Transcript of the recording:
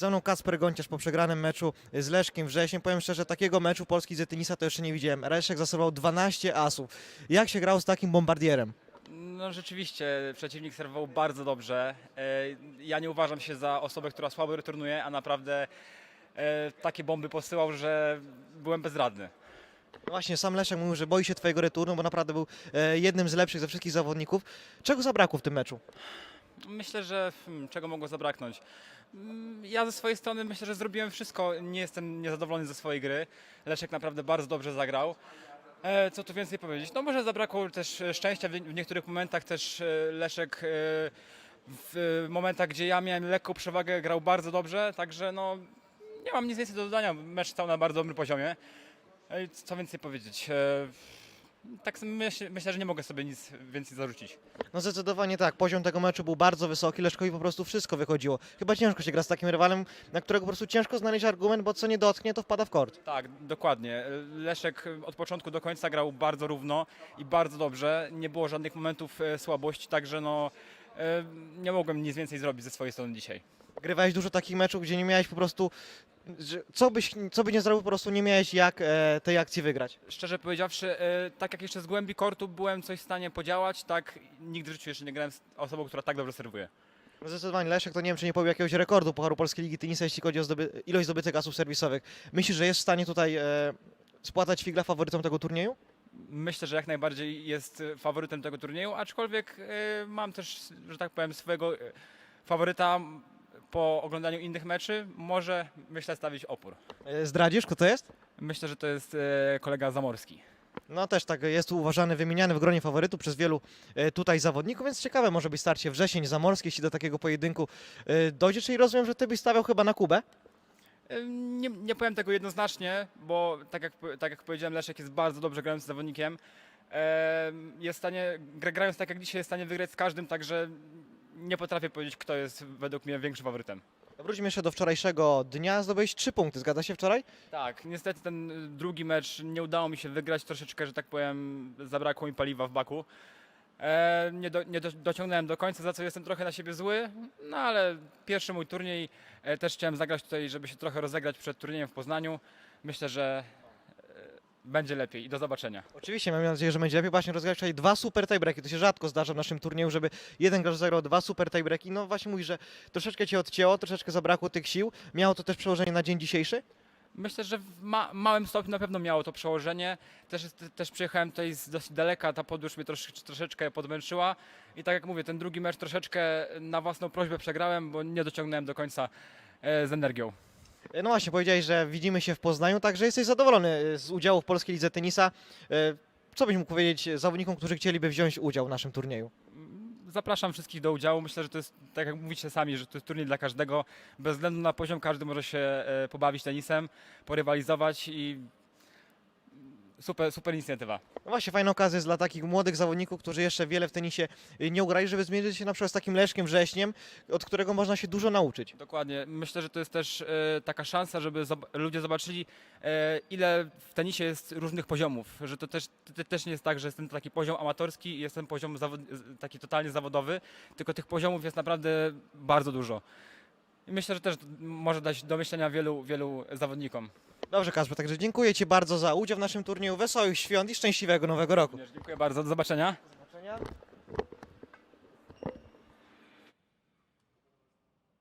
Ze mną Kasper Gonciarz po przegranym meczu z Leszkiem Wrześniem. Powiem szczerze, takiego meczu Polski z tenisa to jeszcze nie widziałem. Leszek zaserwował 12 asów. Jak się grało z takim bombardierem? No rzeczywiście, przeciwnik serwował bardzo dobrze. E, Ja nie uważam się za osobę, która słabo returnuje, a naprawdę e, takie bomby posyłał, że byłem bezradny. No Właśnie sam Leszek mówił, że boi się twojego returnu, bo naprawdę był e, jednym z lepszych ze wszystkich zawodników. Czego zabrakło w tym meczu? Myślę, że czego mogło zabraknąć? Mm, Ja ze swojej strony myślę, że zrobiłem wszystko. Nie jestem niezadowolony ze swojej gry. Leszek naprawdę bardzo dobrze zagrał. E, Co tu więcej powiedzieć? No może zabrakło też e, szczęścia w niektórych momentach. Też e, Leszek w momentach, gdzie ja miałem lekką przewagę, grał bardzo dobrze. Także no nie mam nic więcej do dodania. Mecz stał na bardzo dobrym poziomie. Co więcej powiedzieć? Tak myślę, myślę, że nie mogę sobie nic więcej zarzucić. No zdecydowanie tak, poziom tego meczu był bardzo wysoki, Leszkowi po prostu wszystko wychodziło. Chyba ciężko się gra z takim rywalem, na którego po prostu ciężko znaleźć argument, bo co nie dotknie, to wpada w kort. Tak, dokładnie. Leszek od początku do końca grał bardzo równo i bardzo dobrze. Nie było żadnych momentów e, słabości, także no, e, nie mogłem nic więcej zrobić ze swojej strony dzisiaj. Grywałeś dużo takich meczów, gdzie nie miałeś po prostu, że co byś, co by nie zrobił, po prostu nie miałeś jak e, tej akcji wygrać. Szczerze powiedziawszy, e, tak jak jeszcze z głębi kortu byłem coś w stanie podziałać, tak nigdy w życiu jeszcze nie grałem z osobą, która tak dobrze serwuje. No Zdecydowanie Leszek to nie wiem, czy nie pobił jakiegoś rekordu Pucharu Polskiej Ligi Tenisa, jeśli chodzi o zdoby, ilość zdobytych asów serwisowych. Myślisz, że jest w stanie tutaj e, spłatać figla faworytom tego turnieju? Myślę, że jak najbardziej jest e, faworytem tego turnieju, aczkolwiek e, mam też, że tak powiem, swojego e, faworyta po oglądaniu innych meczy. Może, myślę, stawić opór. E, zdradzisz, kto to jest? Myślę, że to jest e, kolega Zamorski. No też tak, jest uważany, wymieniany w gronie faworytów przez wielu e, tutaj zawodników, więc ciekawe może być starcie wrzesień zamorski, jeśli do takiego pojedynku e, dojdzie, czyli rozumiem, że ty byś stawiał chyba na Kubę. Nie, nie powiem tego jednoznacznie, bo tak jak, po- tak jak powiedziałem, Leszek jest bardzo dobrze grającym zawodnikiem. Jest w stanie, gra- grając tak jak dzisiaj, jest w stanie wygrać z każdym, także nie potrafię powiedzieć, kto jest według mnie większym faworytem. Wróćmy jeszcze do wczorajszego dnia, zdobyłeś trzy punkty, zgadza się wczoraj? Tak, niestety ten drugi mecz nie udało mi się wygrać, troszeczkę, że tak powiem, zabrakło mi paliwa w baku. E, nie do, nie do, dociągnąłem do końca, za co jestem trochę na siebie zły, no ale pierwszy mój turniej e, też chciałem zagrać tutaj, żeby się trochę rozegrać przed turniejem w Poznaniu. Myślę, że będzie lepiej i do zobaczenia. Oczywiście, mam nadzieję, że będzie lepiej. Właśnie rozgrałeś wczoraj dwa super tiebreaki. To się rzadko zdarza w naszym turnieju, żeby jeden gracz zagrał dwa super tiebreaki. No właśnie mówisz, że troszeczkę cię odcięło, troszeczkę zabrakło tych sił. Miało to też przełożenie na dzień dzisiejszy? Myślę, że w ma małym stopniu na pewno miało to przełożenie. Też, też przyjechałem tutaj z dosyć daleka, ta podróż mnie trosz, troszeczkę podmęczyła. I tak jak mówię, ten drugi mecz troszeczkę na własną prośbę przegrałem, bo nie dociągnąłem do końca e, z energią. E, No właśnie, powiedziałeś, że widzimy się w Poznaniu, także jesteś zadowolony e, z udziału w Polskiej Lidze Tenisa. E, Co byś mógł powiedzieć zawodnikom, którzy chcieliby wziąć udział w naszym turnieju? Zapraszam wszystkich do udziału. Myślę, że to jest, tak jak mówicie sami, że to jest turniej dla każdego. Bez względu na poziom każdy może się pobawić tenisem, porywalizować i super, super inicjatywa. No właśnie, fajna okazja jest dla takich młodych zawodników, którzy jeszcze wiele w tenisie y, nie ugrali, żeby zmierzyć się na przykład z takim Leszkiem Wrześniem, od którego można się dużo nauczyć. Dokładnie. Myślę, że to jest też e, taka szansa, żeby zob- ludzie zobaczyli, e, ile w tenisie jest różnych poziomów. Że to też, to też nie jest tak, że jest ten taki poziom amatorski i jest ten poziom taki totalnie zawodowy, tylko tych poziomów jest naprawdę bardzo dużo. I myślę, że też może dać do myślenia wielu, wielu zawodnikom. Dobrze, Kasper, także dziękuję Ci bardzo za udział w naszym turnieju. Wesołych świąt i szczęśliwego nowego roku. Dziękuję bardzo. Do zobaczenia. Do zobaczenia.